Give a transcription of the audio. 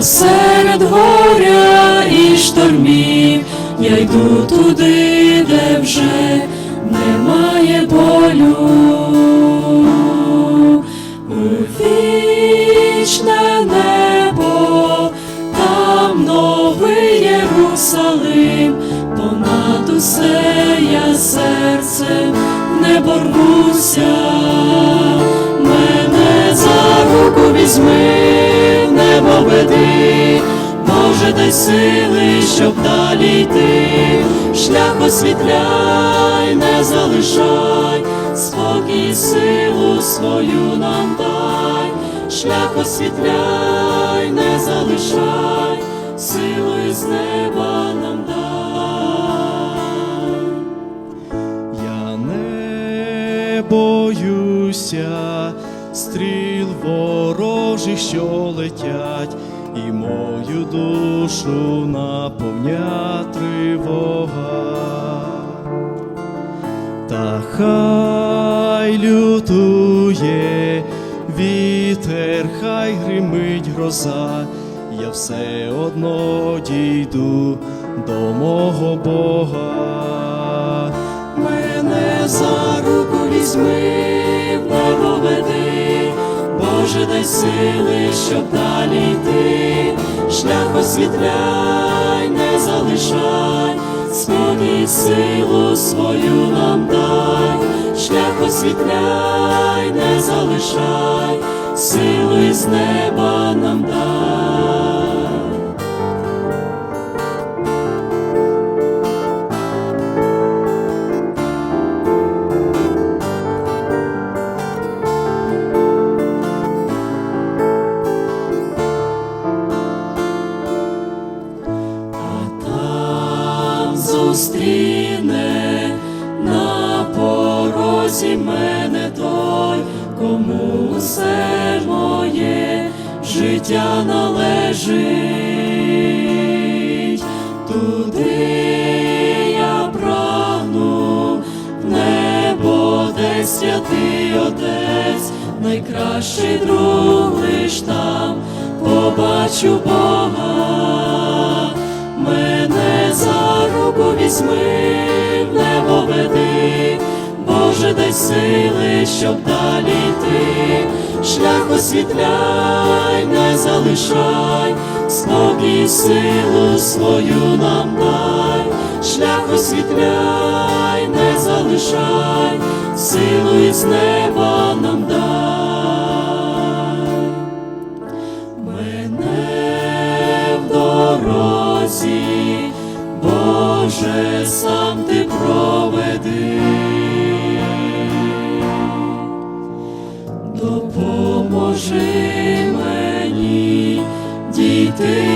посеред горя і штормів, я йду туди, де вже немає болю. У вічне небо, там новий Єрусалим, понад усе я серцем не борнуся, мене за руку візьми, веди, Боже, дай сили, щоб далі йти, шлях освітляй, не залишай, спокій, силу свою нам дай, шлях освітляй, не залишай, силу із неба нам дай. Я не боюся стріл ворожих, що летять, і мою душу наповня тривога. Та хай лютує вітер, хай гримить гроза, я все одно дійду до мого Бога. Мене за руку візьми, дай сили, щоб далі йти, шлях освітляй, не залишай, спокій, силу свою нам дай, шлях освітляй, не залишай, силу із неба зустріне на порозі мене той, кому все моє життя належить, туди я прагну, в небо, де святий Отець, найкращий друг лиш там побачу Бога, візьми, в небо веди, Боже, дай сили, щоб далі йти, шлях освітляй, не залишай, спокій, силу свою нам дай, шлях освітляй, не залишай, силу із неба нам дай. Боже, сам ти проведи, допоможи мені дійти